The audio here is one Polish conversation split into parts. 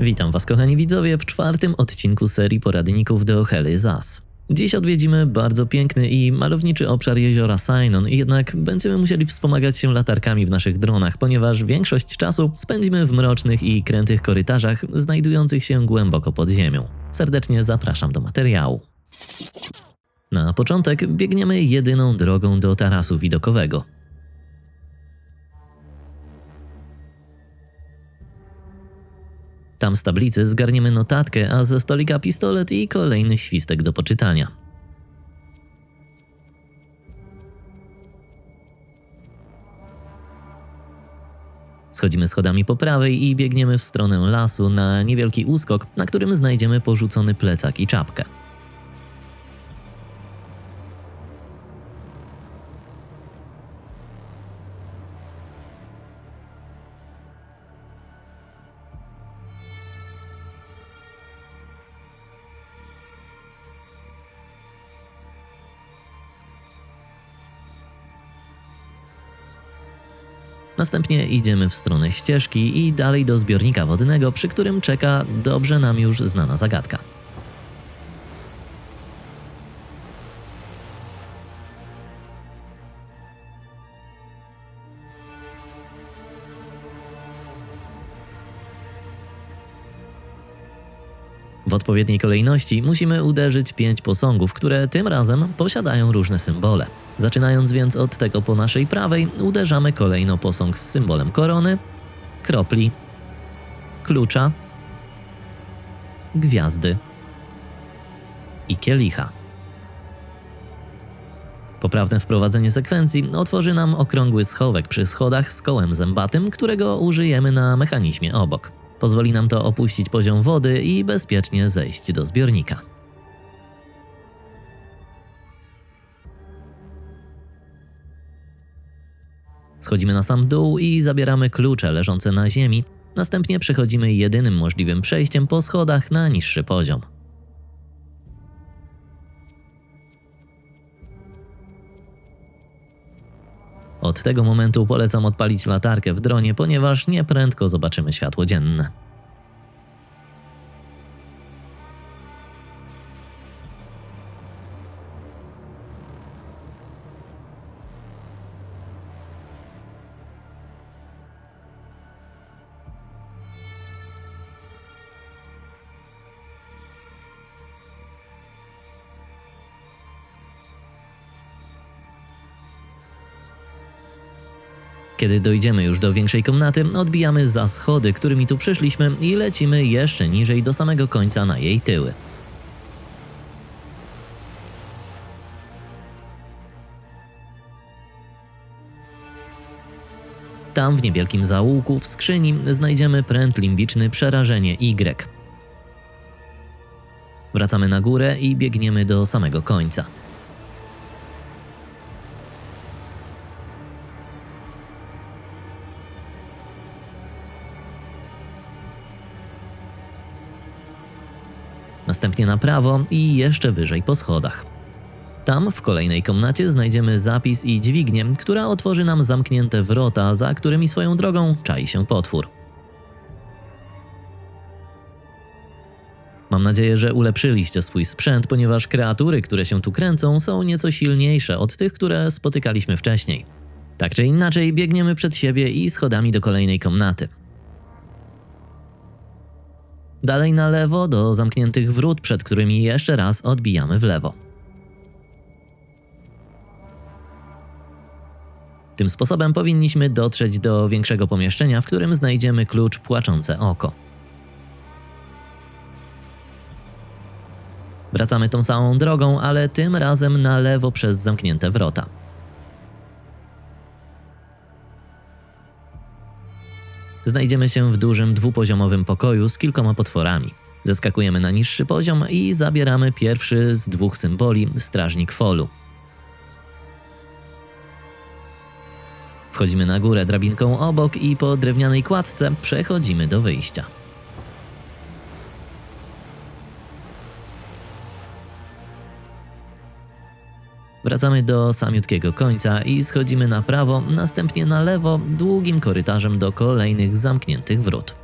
Witam Was, kochani widzowie, w czwartym odcinku serii poradników do Heli Zas. Dziś odwiedzimy bardzo piękny i malowniczy obszar jeziora Sainon, jednak będziemy musieli wspomagać się latarkami w naszych dronach, ponieważ większość czasu spędzimy w mrocznych i krętych korytarzach znajdujących się głęboko pod ziemią. Serdecznie zapraszam do materiału. Na początek biegniemy jedyną drogą do tarasu widokowego. Tam z tablicy zgarniemy notatkę, a ze stolika pistolet i kolejny świstek do poczytania. Schodzimy schodami po prawej i biegniemy w stronę lasu na niewielki uskok, na którym znajdziemy porzucony plecak i czapkę. Następnie idziemy w stronę ścieżki i dalej do zbiornika wodnego, przy którym czeka dobrze nam już znana zagadka. Odpowiedniej kolejności musimy uderzyć pięć posągów, które tym razem posiadają różne symbole. Zaczynając więc od tego po naszej prawej, uderzamy kolejno posąg z symbolem korony, kropli, klucza, gwiazdy i kielicha. Poprawne wprowadzenie sekwencji otworzy nam okrągły schowek przy schodach z kołem zębatym, którego użyjemy na mechanizmie obok. Pozwoli nam to opuścić poziom wody i bezpiecznie zejść do zbiornika. Schodzimy na sam dół i zabieramy klucze leżące na ziemi. Następnie przechodzimy jedynym możliwym przejściem po schodach na niższy poziom. Od tego momentu polecam odpalić latarkę w dronie, ponieważ nieprędko zobaczymy światło dzienne. Kiedy dojdziemy już do większej komnaty, odbijamy za schody, którymi tu przyszliśmy i lecimy jeszcze niżej do samego końca na jej tyły. Tam w niewielkim zaułku w skrzyni znajdziemy pręt limbiczny przerażenie Y. Wracamy na górę i biegniemy do samego końca. Następnie na prawo i jeszcze wyżej po schodach. Tam, w kolejnej komnacie, znajdziemy zapis i dźwignię, która otworzy nam zamknięte wrota, za którymi swoją drogą czai się potwór. Mam nadzieję, że ulepszyliście swój sprzęt, ponieważ kreatury, które się tu kręcą, są nieco silniejsze od tych, które spotykaliśmy wcześniej. Tak czy inaczej, biegniemy przed siebie i schodami do kolejnej komnaty. Dalej na lewo do zamkniętych wrót, przed którymi jeszcze raz odbijamy w lewo. Tym sposobem powinniśmy dotrzeć do większego pomieszczenia, w którym znajdziemy klucz płaczące oko. Wracamy tą samą drogą, ale tym razem na lewo przez zamknięte wrota. Znajdziemy się w dużym dwupoziomowym pokoju z kilkoma potworami. Zeskakujemy na niższy poziom i zabieramy pierwszy z dwóch symboli Strażnik Folu. Wchodzimy na górę drabinką obok i po drewnianej kładce przechodzimy do wyjścia. Wracamy do samiutkiego końca i schodzimy na prawo, następnie na lewo, długim korytarzem do kolejnych zamkniętych wrót.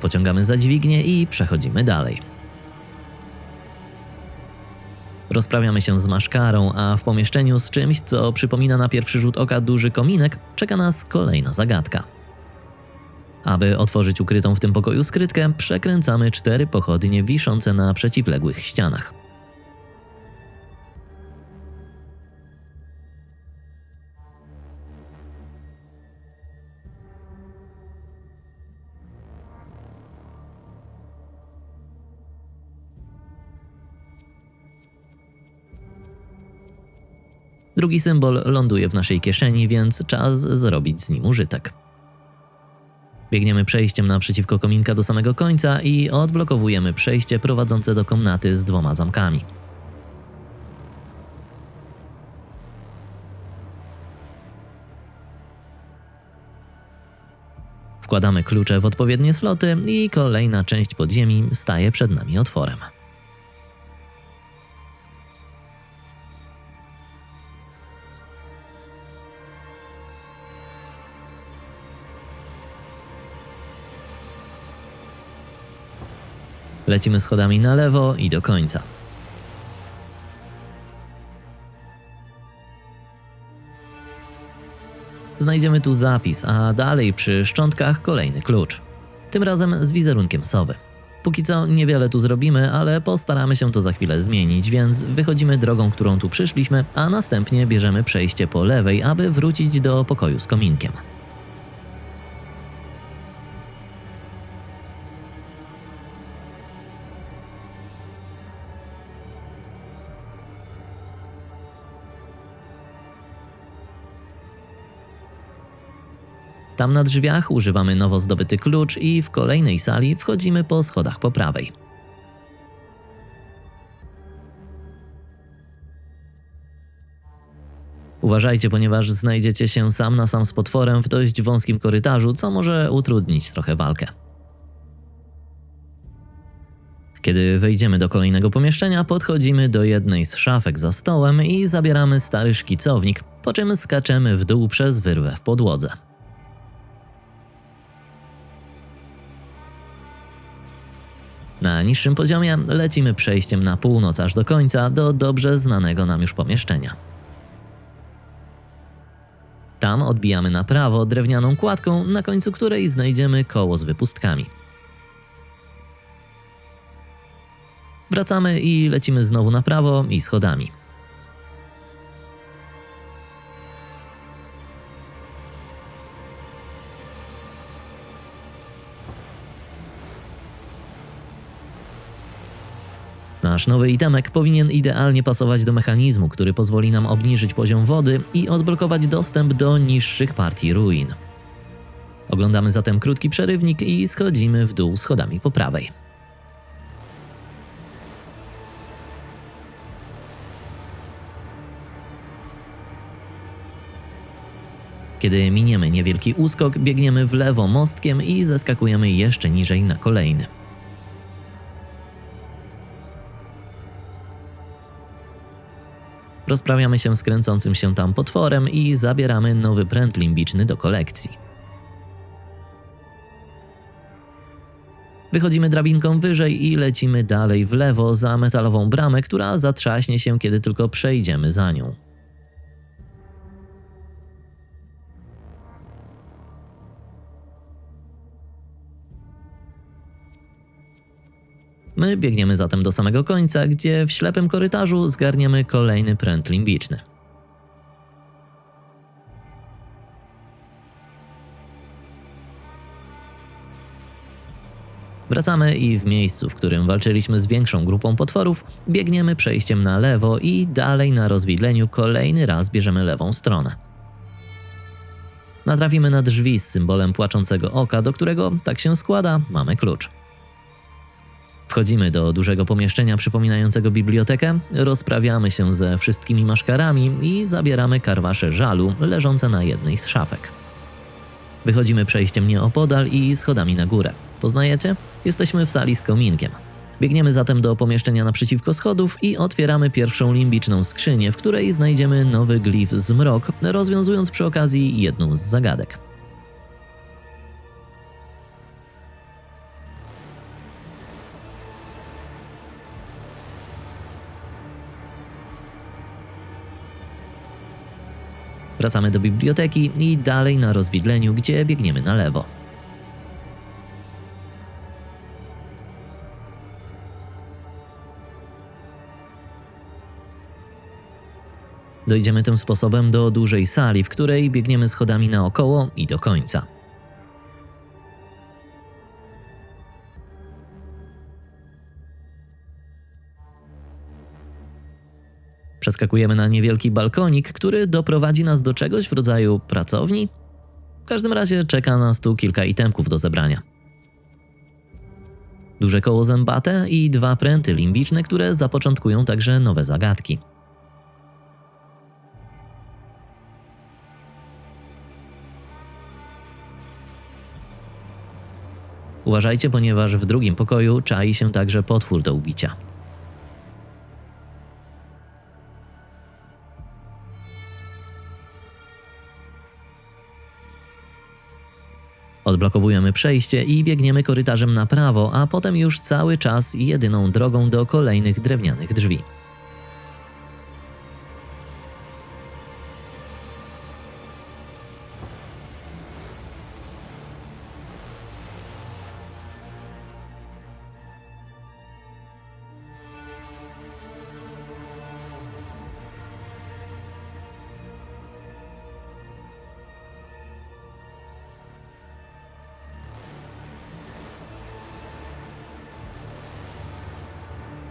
Pociągamy za dźwignię i przechodzimy dalej. Rozprawiamy się z maszkarą, a w pomieszczeniu z czymś, co przypomina na pierwszy rzut oka duży kominek, czeka nas kolejna zagadka. Aby otworzyć ukrytą w tym pokoju skrytkę, przekręcamy cztery pochodnie wiszące na przeciwległych ścianach. Drugi symbol ląduje w naszej kieszeni, więc czas zrobić z nim użytek. Biegniemy przejściem naprzeciwko kominka do samego końca i odblokowujemy przejście prowadzące do komnaty z dwoma zamkami. Wkładamy klucze w odpowiednie sloty i kolejna część podziemi staje przed nami otworem. Lecimy schodami na lewo i do końca. Znajdziemy tu zapis, a dalej przy szczątkach kolejny klucz. Tym razem z wizerunkiem sowy. Póki co niewiele tu zrobimy, ale postaramy się to za chwilę zmienić, więc wychodzimy drogą, którą tu przyszliśmy, a następnie bierzemy przejście po lewej, aby wrócić do pokoju z kominkiem. Tam na drzwiach używamy nowo zdobyty klucz i w kolejnej sali wchodzimy po schodach po prawej. Uważajcie, ponieważ znajdziecie się sam na sam z potworem w dość wąskim korytarzu, co może utrudnić trochę walkę. Kiedy wejdziemy do kolejnego pomieszczenia, podchodzimy do jednej z szafek za stołem i zabieramy stary szkicownik, po czym skaczemy w dół przez wyrwę w podłodze. Na niższym poziomie lecimy przejściem na północ aż do końca do dobrze znanego nam już pomieszczenia. Tam odbijamy na prawo drewnianą kładką, na końcu której znajdziemy koło z wypustkami. Wracamy i lecimy znowu na prawo i schodami. Nasz nowy itemek powinien idealnie pasować do mechanizmu, który pozwoli nam obniżyć poziom wody i odblokować dostęp do niższych partii ruin. Oglądamy zatem krótki przerywnik i schodzimy w dół schodami po prawej. Kiedy miniemy niewielki uskok, biegniemy w lewo mostkiem i zeskakujemy jeszcze niżej na kolejny. Rozprawiamy się z kręcącym się tam potworem i zabieramy nowy pręt limbiczny do kolekcji. Wychodzimy drabinką wyżej i lecimy dalej w lewo za metalową bramę, która zatrzaśnie się, kiedy tylko przejdziemy za nią. My biegniemy zatem do samego końca, gdzie w ślepym korytarzu zgarniemy kolejny pręt limbiczny. Wracamy i w miejscu, w którym walczyliśmy z większą grupą potworów, biegniemy przejściem na lewo i dalej na rozwidleniu kolejny raz bierzemy lewą stronę. Natrafimy na drzwi z symbolem płaczącego oka, do którego, tak się składa, mamy klucz. Wchodzimy do dużego pomieszczenia przypominającego bibliotekę, rozprawiamy się ze wszystkimi maszkarami i zabieramy karwasze żalu leżące na jednej z szafek. Wychodzimy przejściem nieopodal i schodami na górę. Poznajecie? Jesteśmy w sali z kominkiem. Biegniemy zatem do pomieszczenia naprzeciwko schodów i otwieramy pierwszą limbiczną skrzynię, w której znajdziemy nowy glif zmrok, rozwiązując przy okazji jedną z zagadek. Wracamy do biblioteki i dalej na rozwidleniu, gdzie biegniemy na lewo. Dojdziemy tym sposobem do dużej sali, w której biegniemy schodami naokoło i do końca. Przeskakujemy na niewielki balkonik, który doprowadzi nas do czegoś w rodzaju pracowni. W każdym razie czeka nas tu kilka itemków do zebrania. Duże koło zębate i dwa pręty limbiczne, które zapoczątkują także nowe zagadki. Uważajcie, ponieważ w drugim pokoju czai się także potwór do ubicia. Odblokowujemy przejście i biegniemy korytarzem na prawo, a potem już cały czas jedyną drogą do kolejnych drewnianych drzwi.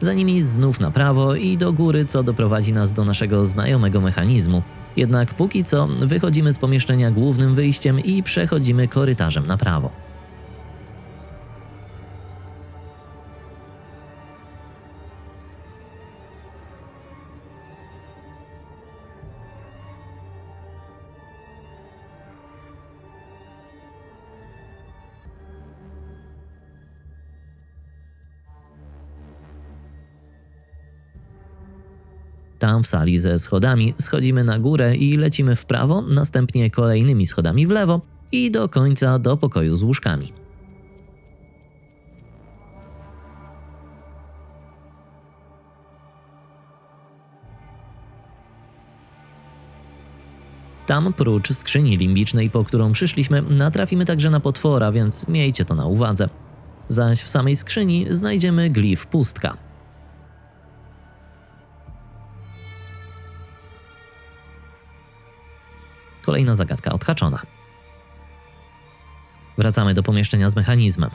Za nimi znów na prawo i do góry, co doprowadzi nas do naszego znajomego mechanizmu. Jednak póki co wychodzimy z pomieszczenia głównym wyjściem i przechodzimy korytarzem na prawo. Tam w sali ze schodami schodzimy na górę i lecimy w prawo, następnie kolejnymi schodami w lewo i do końca do pokoju z łóżkami. Tam, prócz skrzyni limbicznej, po którą przyszliśmy, natrafimy także na potwora, więc miejcie to na uwadze. Zaś w samej skrzyni znajdziemy glif pustka. Kolejna zagadka odhaczona. Wracamy do pomieszczenia z mechanizmem.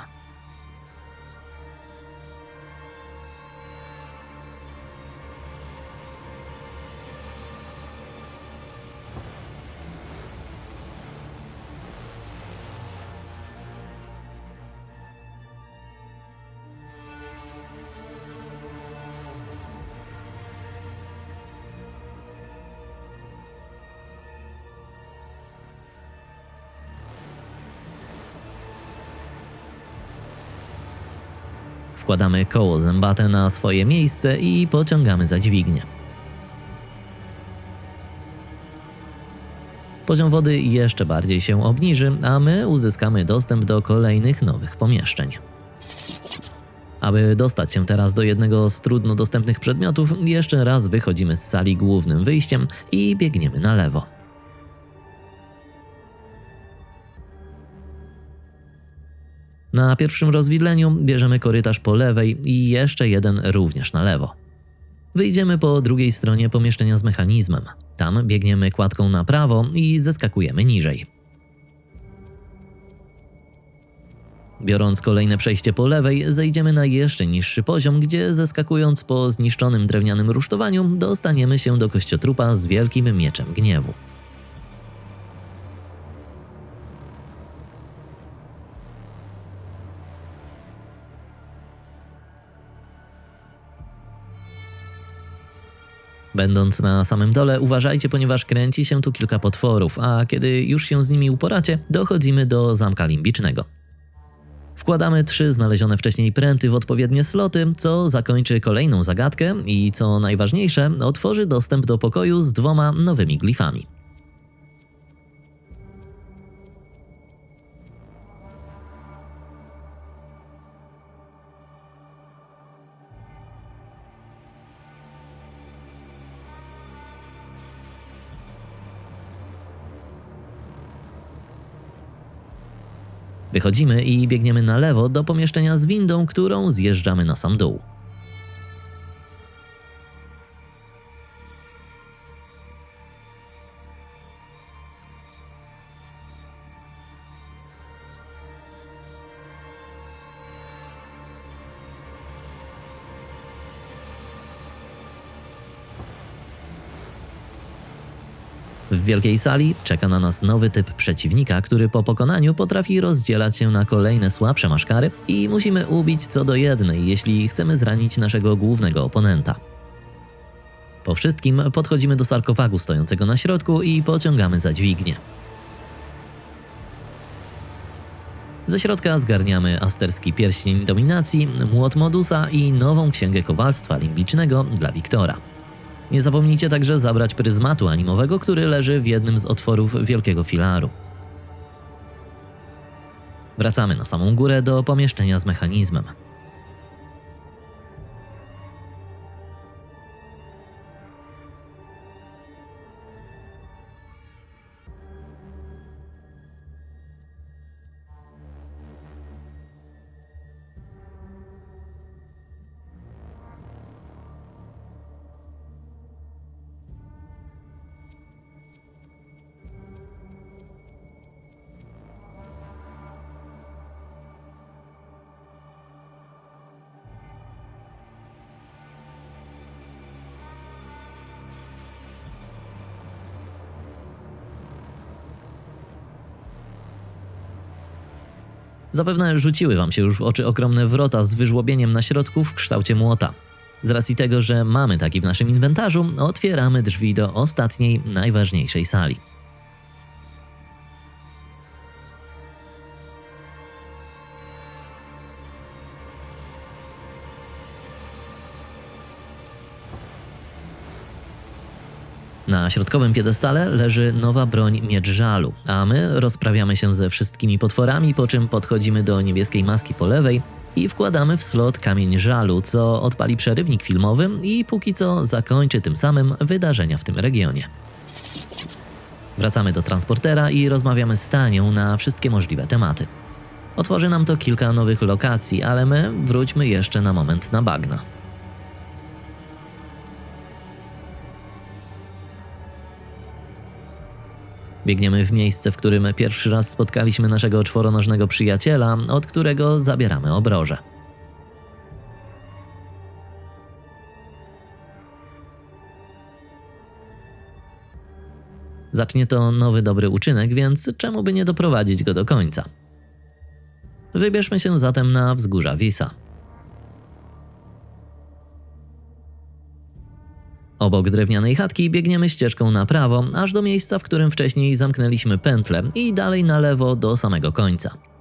Wkładamy koło zębate na swoje miejsce i pociągamy za dźwignię. Poziom wody jeszcze bardziej się obniży, a my uzyskamy dostęp do kolejnych nowych pomieszczeń. Aby dostać się teraz do jednego z trudno dostępnych przedmiotów, jeszcze raz wychodzimy z sali głównym wyjściem i biegniemy na lewo. Na pierwszym rozwidleniu bierzemy korytarz po lewej i jeszcze jeden również na lewo. Wyjdziemy po drugiej stronie pomieszczenia z mechanizmem. Tam biegniemy kładką na prawo i zeskakujemy niżej. Biorąc kolejne przejście po lewej, zejdziemy na jeszcze niższy poziom, gdzie zeskakując po zniszczonym drewnianym rusztowaniu, dostaniemy się do kościotrupa z wielkim mieczem gniewu. Będąc na samym dole, uważajcie, ponieważ kręci się tu kilka potworów, a kiedy już się z nimi uporacie, dochodzimy do zamka limbicznego. Wkładamy trzy znalezione wcześniej pręty w odpowiednie sloty, co zakończy kolejną zagadkę i co najważniejsze, otworzy dostęp do pokoju z dwoma nowymi glifami. Wychodzimy i biegniemy na lewo do pomieszczenia z windą, którą zjeżdżamy na sam dół. W wielkiej sali czeka na nas nowy typ przeciwnika, który po pokonaniu potrafi rozdzielać się na kolejne słabsze maszkary i musimy ubić co do jednej, jeśli chcemy zranić naszego głównego oponenta. Po wszystkim podchodzimy do sarkofagu stojącego na środku i pociągamy za dźwignię. Ze środka zgarniamy asterski pierścień dominacji, młot Modusa i nową księgę kowalstwa limbicznego dla Wiktora. Nie zapomnijcie także zabrać pryzmatu animowego, który leży w jednym z otworów wielkiego filaru. Wracamy na samą górę do pomieszczenia z mechanizmem. Zapewne rzuciły wam się już w oczy ogromne wrota z wyżłobieniem na środku w kształcie młota. Z racji tego, że mamy taki w naszym inwentarzu, otwieramy drzwi do ostatniej, najważniejszej sali. Na środkowym piedestale leży nowa broń Miecz Żalu, a my rozprawiamy się ze wszystkimi potworami, po czym podchodzimy do niebieskiej maski po lewej i wkładamy w slot kamień żalu, co odpali przerywnik filmowy i póki co zakończy tym samym wydarzenia w tym regionie. Wracamy do transportera i rozmawiamy z Tanią na wszystkie możliwe tematy. Otworzy nam to kilka nowych lokacji, ale my wróćmy jeszcze na moment na bagna. Biegniemy w miejsce, w którym pierwszy raz spotkaliśmy naszego czworonożnego przyjaciela, od którego zabieramy obroże. Zacznie to nowy dobry uczynek, więc czemu by nie doprowadzić go do końca? Wybierzmy się zatem na wzgórza Wisa. Obok drewnianej chatki biegniemy ścieżką na prawo, aż do miejsca, w którym wcześniej zamknęliśmy pętlę i dalej na lewo do samego końca.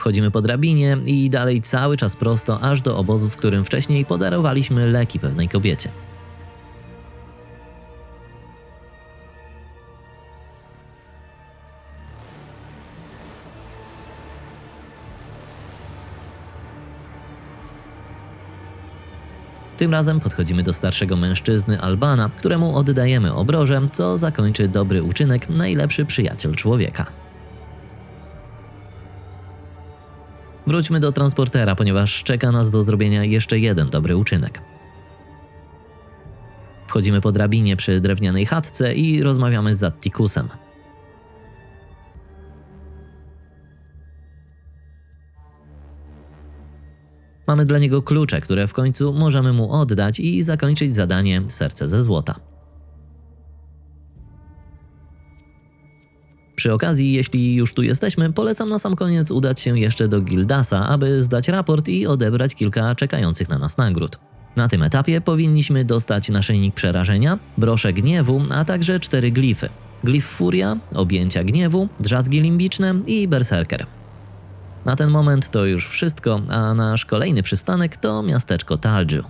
Wchodzimy po drabinie i dalej cały czas prosto aż do obozu, w którym wcześniej podarowaliśmy leki pewnej kobiecie. Tym razem podchodzimy do starszego mężczyzny Albana, któremu oddajemy obroże, co zakończy dobry uczynek najlepszy przyjaciel człowieka. Wróćmy do transportera, ponieważ czeka nas do zrobienia jeszcze jeden dobry uczynek. Wchodzimy po drabinie przy drewnianej chatce i rozmawiamy z Attikusem. Mamy dla niego klucze, które w końcu możemy mu oddać i zakończyć zadanie Serce ze złota. Przy okazji, jeśli już tu jesteśmy, polecam na sam koniec udać się jeszcze do Gildasa, aby zdać raport i odebrać kilka czekających na nas nagród. Na tym etapie powinniśmy dostać naszyjnik przerażenia, broszę gniewu, a także cztery glify. Glif Furia, objęcia gniewu, drzazgi limbiczne i berserker. Na ten moment to już wszystko, a nasz kolejny przystanek to miasteczko Talju.